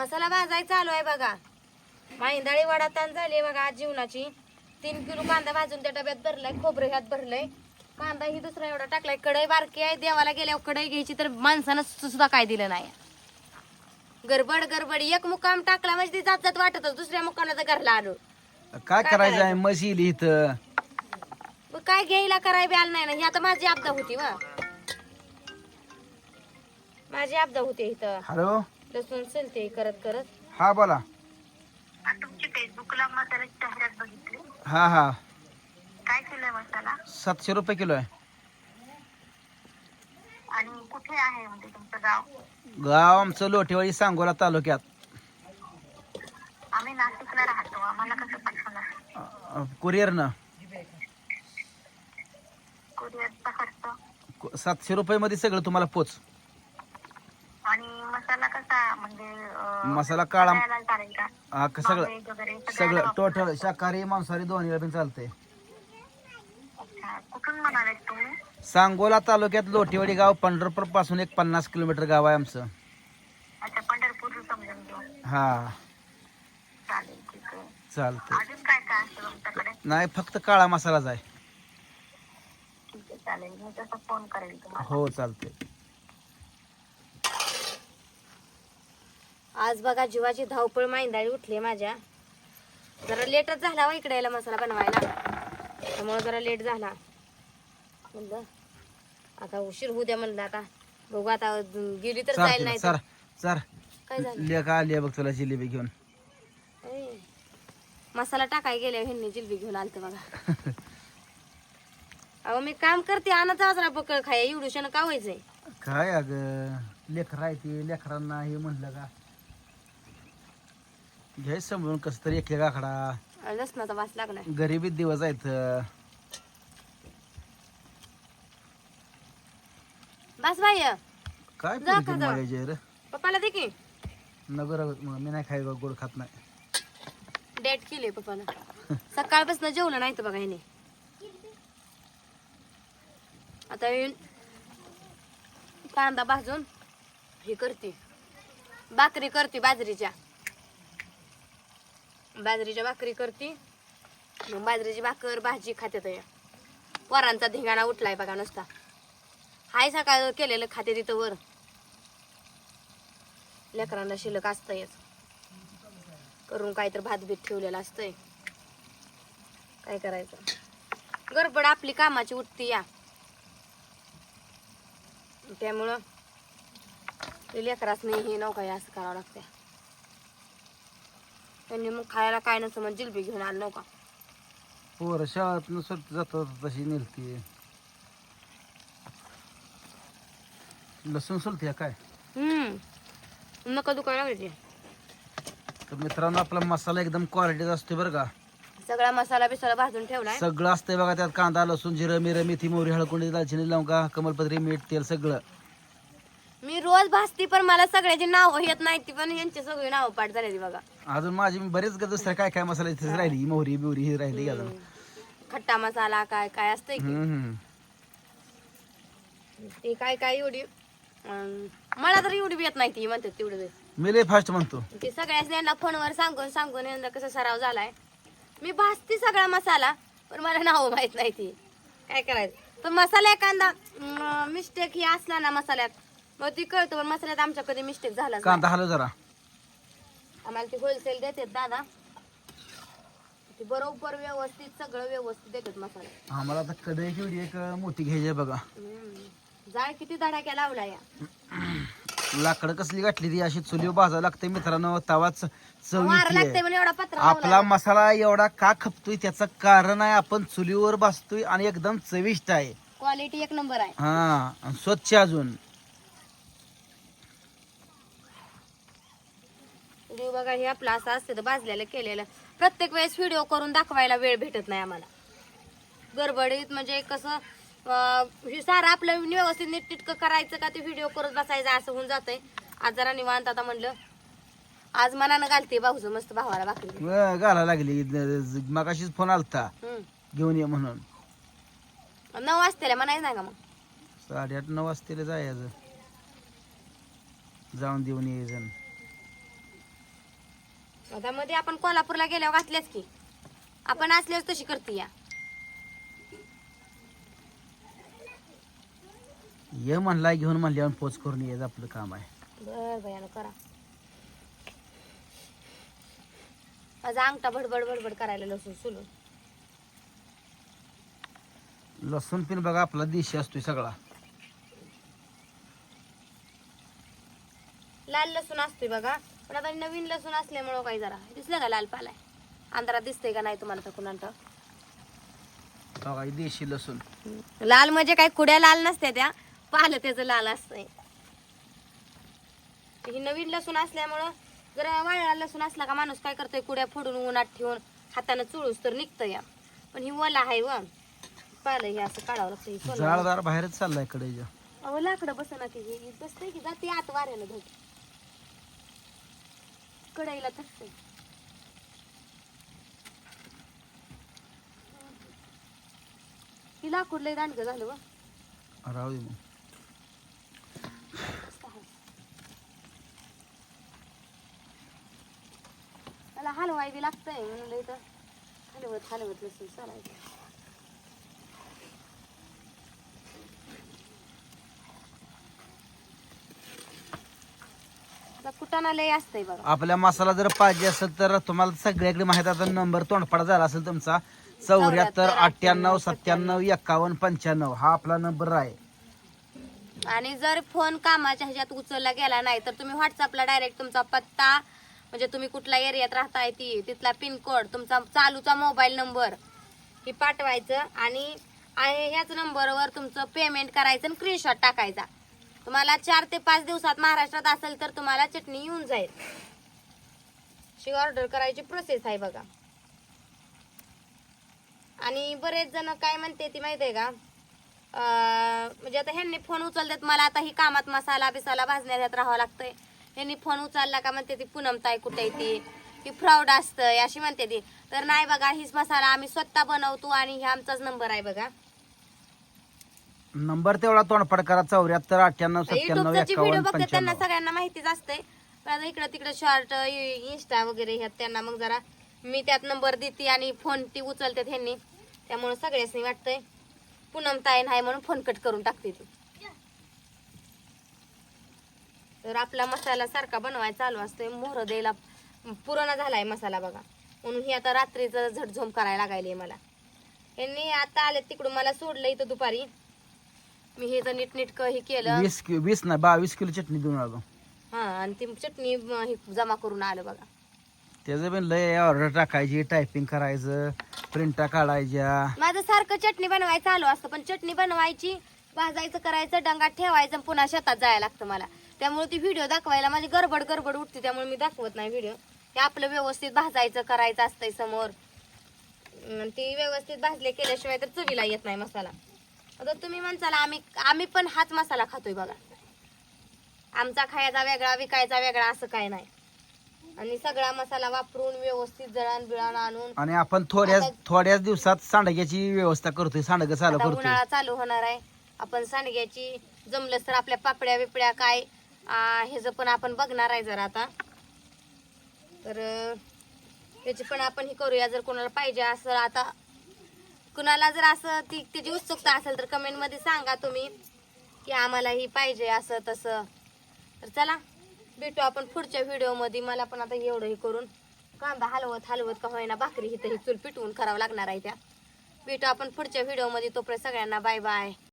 मसाला भाजाय चालू आहे बघा. माहिंदाळी वडा ताण झाली बघा आज जीवनाची. तीन किलो कांदा भाजून त्या डब्यात भरलाय खोबरं ह्यात भरलंय. कांदा ही दुसरा एवढा टाकलाय कढई बारकी आहे देवाला गेल्यावर कढई घ्यायची तर माणसानं सुद्धा काय दिलं नाही. गडबड गडबड. एक मुक्काम टाकला म्हणजे ती जात जात वाटत दुसऱ्या मुक्कामला तर घरला आलो काय करायचं आहे म्हशी इथं? मग काय घ्यायला कराय बी आलं नाही ना. ही आता माझी आपदा होती वा. माझी आपदा होती इथं. हॅलो? लसूण करत करत. हा बोला. तुमची फेसबुकला मसाल्याची जाहिरात बघितली? हा हा. काय केलंय मसाला? सातशे रुपये किलो आहे. आणि कुठे आहे म्हणजे तुमचं गाव? गाव आमचं लोटेवाडी सांगोला तालुक्यात. आम्ही नाशिकला राहतो. आम्हाला कसं पाठवणार कुरिअरनं. कुरिअरचा खर्च? कु- सातशे रुपये मध्ये सगळं तुम्हाला पोच. म्हणजे मसाला काळा खायला चालेल का? हा, क- सगळं वगैरे सगळं टोटल शाकाहारी मांसाहारी दोन्ही पण चालतंय. अच्छा. कुठून म्हणाले तुम्ही? सांगोला तालुक्यात लोटेवाडी गाव पंढरपूरपासून एक पन्नास किलोमीटर गाव आहे आमचं. अच्छा पंढरपूर समजून घेऊ. हा. चालेल ठीक आहे. चालतंय. अजून काय काय असतं तुमच्याकडे? नाही फक्त काळा मसालाच आहे. ठीक आहे चालेल. मी तसं फोन करेल तुम्हाला. हो चालतंय. आज बघा जीवाची धावपळ मांदाळी उठली माझ्या. जरा लेटच झाला हो इकडे यायला मसाला बनवायला. त्यामुळे जरा लेट झाला. म्हणलं आता उशीर होऊ द्या म्हणलं आता. बघू आता गेली तर तिला, नाही तर. चार काय झालं? लेख आली आहे बघ तुला जिलेबी घेऊन. मसाला टाकाय गेल्या ह्यांनी जिलबी घेऊन आलत बघा. अहो मी काम करते आणत आजरा पकड खाय. एवढूशानं का व्हायचंय? काय अग लेकरं आहे ते हे म्हणलं का घ्याय समजून कस तरी एक आकडा. लसणाचा वास लागलाय. गरिबीत दिवस आहेत. बस बाई. काय जा पोरगी खाजा. मागायची रे? पप्पाला दे की. नगर मी नाही खाय गोड खात नाही. डेट केली पप्पानं सकाळपासून जेवलं नाही तर बघा ह्याने. आता हे कांदा भाजून हे करते. भाकरी करते बाजरीच्या. बाजरीच्या भाकरी करते. मग बाजरीची भाकर भाजी खात्यात या वरांचा धिंगाणा उठलाय बघा नुसता. हाय सकाळ केलेलं खाते तिथं वर. लेकरांना शिल्लक असतंयच करून काहीतरी भात बीत ठेवलेलं असतंय. काय करायचं? गडबड आपली कामाची उठती या. त्यामुळं ते लेकराच नाही हे नव्हतं असं करावं लागतंय. त्यांनी मग खायला काय नसतं मग जिलबी घेऊन आलं नव्हता पोर शाळेत सुट जातात तशी नेलती. लसूण सोलते काय? हम्म. नका लागली तर मित्रांनो आपला मसाला एकदम क्वालिटीचा असतो बरं का. सगळा मसाला बिसाला भाजून ठेवलाय. सगळं असतंय बघा त्यात कांदा लसूण जिरं मिरं मेथी मोहरी हळकुंडी दालचिनी लवंगा कमलपत्री मीठ तेल सगळं. मी रोज भाजती पण मला सगळ्याची नावं येत नाही ती पण यांची सगळी नावं पाठ झाली बघा. अजून माझी मी बरेच ग दुसऱ्या काय काय मसाला इथेच राहिली मोहरी बिवरी ही राहिली अजून. खट्टा मसाला काय काय असतंय की? हम्म, हम्म. ते काय काय एवढी अं, मला तर एवढी बी येत नाही ती म्हणतात तेवढी बी. मी लय फास्ट म्हणतो. ते सगळ्याच यांना फोनवर सांगून सांगून यांना कसा सराव झालाय. मी भाजती सगळा मसाला पण मला नाव माहीत नाही ती. काय करायचं? पण मसाला एखादा मिस्टेक ही असला ना मसाल्यात मग ती कळतं पण मसाल्यात आमच्या कधी मिस्टेक झाला कांदा हलव जरा. आम्हाला ती होलसेल देतात दादा. ती बरोबर व्यवस्थित सगळं व्यवस्थित देतात मसाला. आम्हाला आता कढई केवढी एक मोठी घ्यायची बघा. हम्म. जाळ किती धडाक्या लावला या. लाकडं कसली गाठली ती अशी चुलीवर भाजावं लागते मित्रांनो तवाच चव वार लागते एवढा पत्र आपला मसाला एवढा का खपतोय त्याचं कारण आहे आपण चुलीवर भाजतोय आणि एकदम चविष्ट आहे. क्वालिटी एक नंबर आहे. हा आणि स्वच्छ अजून. व्हिडिओ बघा हे आपलं असं असतं तर भाजलेलं केलेलं. प्रत्येक वेळेस व्हिडिओ करून दाखवायला वेळ भेटत नाही आम्हाला. गडबडीत म्हणजे कसं हे सारं आपलं व्यवस्थित नीटटिटकं करायचं का ते व्हिडिओ करत बसायचं असं होऊन जातंय. आज जरा निवांत आता म्हणलं आज मनानं घालते भाऊचं मस्त भावाला व घाला लागली. मगाशीच फोन आलता. घेऊन ये म्हणून. नऊ वाजतेला म्हणायचं नाही का मग? साडेआठ नऊ वाजतेला जायचं. जाऊन देऊन यायचं आता मध्ये आपण कोल्हापूरला गेल्यावर घातल्याच की. आपण असल्यावर तशी करते या. ये म्हणला घेऊन म्हणल्यावर पोच करून यायचं आपलं काम आहे. बर बयानं करा. माझा अंगठा भडबड भडबड करायला लसूण सुलून. लसूण पिन बघा आपला देशी असतोय सगळा. लाल लसूण असतोय बघा. पण आता नवीन लसूण असल्यामुळं काही जरा दिसलं का लाल पालाय? अंधारात दिसतंय का नाही तुम्हाला तर कुणाला हे देशी लसूण. लाल म्हणजे काही कुड्या लाल नसत्या त्या पालं त्याचं लाल असतंय. ही नवीन लसूण असल्यामुळं जर वाळला लसूण असला का माणूस काय करतोय कुड्या फोडून उन्हात ठेवून हातानं चुळूस तर निघतं या. पण ही वला आहे व. पालं हे असं काढावं लागतं बाहेरच चाललाय कडेच्या अहो लाकडं बसना की बसतंय की जाते आत वाऱ्यानं धोक कढईला थकते ही लाकूड लय दांडगं झालं व राहू दे मग. त्याला हलवाय बी लागतंय म्हणलं इथं हलवत हलवत नसेल चालायचं कुटाणा लय असतंय बघा. आपल्या मसाला जर पाहिजे असेल तर तुम्हाला सगळ्याकडे माहीत आता नंबर तोंडपाडा झाला असेल तुमचा. चौऱ्याहत्तर अठ्ठ्याण्णव सत्त्याण्णव एक्कावन्न पंच्याण्णव. हा आपला नंबर आहे. आणि जर फोन कामाच्या ह्याच्यात उचलला गेला नाही तर तुम्ही व्हॉट्सअपला डायरेक्ट तुमचा पत्ता म्हणजे तुम्ही कुठल्या एरियात राहताय ती तिथला पिनकोड तुमचा चालूचा मोबाईल नंबर हे पाठवायचं आणि आहे ह्याच नंबरवर तुमचं पेमेंट करायचं आणि स्क्रीनशॉट टाकायचा. तुम्हाला चार ते पाच दिवसात महाराष्ट्रात असेल तर तुम्हाला चटणी येऊन जाईल. शी ऑर्डर करायची प्रोसेस आहे बघा. आणि बरेच जण काय म्हणते ती माहिती आहे का म्हणजे आता ह्यांनी फोन उचलतात मला आता ही कामात मसाला बिसाला भाजण्यात राहावं लागतंय. ह्यांनी फोन उचलला का म्हणते ती पुनमताय कुठे ती? ही फ्रॉड असतंय अशी म्हणते ती. तर नाही बघा हीच मसाला आम्ही स्वतः बनवतो आणि हे आमचाच नंबर आहे बघा. नंबर तेवढा तोंडपाड करा चौऱ्याहत्तर अठ्ठ्याण्णव सत्त्याण्णव युट्यूबचा जी व्हिडिओ एक्कावन्न बघतात त्यांना पंच्याण्णव. सगळ्यांना माहितीच असते इकडं तिकडं शॉर्ट इंस्टा वगैरे ह्यात त्यांना मग जरा मी त्यात नंबर देते आणि फोन ती उचलतात ह्यांनी. त्यामुळे सगळ्यासनी वाटतंय पूनम ताई नाही म्हणून फोन कट करून टाकते ती. तर आपला मसाला सारखा बनवायचा चालू असतोय. मोहर द्यायला पुराणा झालाय मसाला बघा. म्हणून ही आता रात्रीचं झटझोम करायला लागायली मला. यांनी आता आले तिकडून मला सोडलं इथं दुपारी. मी हे तर नीट नीट हे केलं. वीस कि- वीस नाही बावीस किलो चटणी देऊन आलो. हा आणि ती चटणी हे जमा करून आलं बघा. त्याचं पण लय ऑर्डर टाकायची टायपिंग करायचं प्रिंटा काढायच्या. माझं सारखं चटणी बनवायचं चालू असतं पण चटणी बनवायची भाजायचं करायचं डंगात ठेवायचं आणि पुन्हा शेतात जायला लागतं मला. त्यामुळे ती व्हिडिओ दाखवायला माझी गडबड गडबड उठते त्यामुळे मी दाखवत नाही व्हिडिओ हे आपलं व्यवस्थित भाजायचं करायचं असतंय समोर. अन ती व्यवस्थित भाजले केल्याशिवाय तर चवीला येत नाही मसाला. आता तुम्ही म्हणसाल आम्ही आम्ही पण हाच मसाला खातोय बघा. आमचा खायचा वेगळा विकायचा वेगळा असं काय नाही. आणि सगळा मसाला वापरून व्यवस्थित जळण बिळण आणून आणि आपण थोड्याच आता- थोड्याच दिवसात सांडग्याची व्यवस्था करतोय सांडग चालू आता करतोय उन्हाळा चालू होणार आहे. आपण सांडग्याची जमलंच तर आपल्या पापड्या बिपड्या काय ह्याच पण आपण बघणार आहे जरा आता. तर अं, त्याची पण आपण हे करूया जर कोणाला पाहिजे असं आता कुणाला जर असं ती त्याची उत्सुकता असेल तर कमेंटमध्ये सांगा तुम्ही की आम्हाला ही पाहिजे असं तसं. तर चला भेटू आपण पुढच्या व्हिडिओमध्ये. मला पण आता एवढं हे करून कांदा हलवत हलवत का होईना भाकरी ही तरी चूल पिटवून करावं लागणार आहे त्या. भेटू आपण पुढच्या व्हिडिओमध्ये. तोपर्यंत सगळ्यांना बाय बाय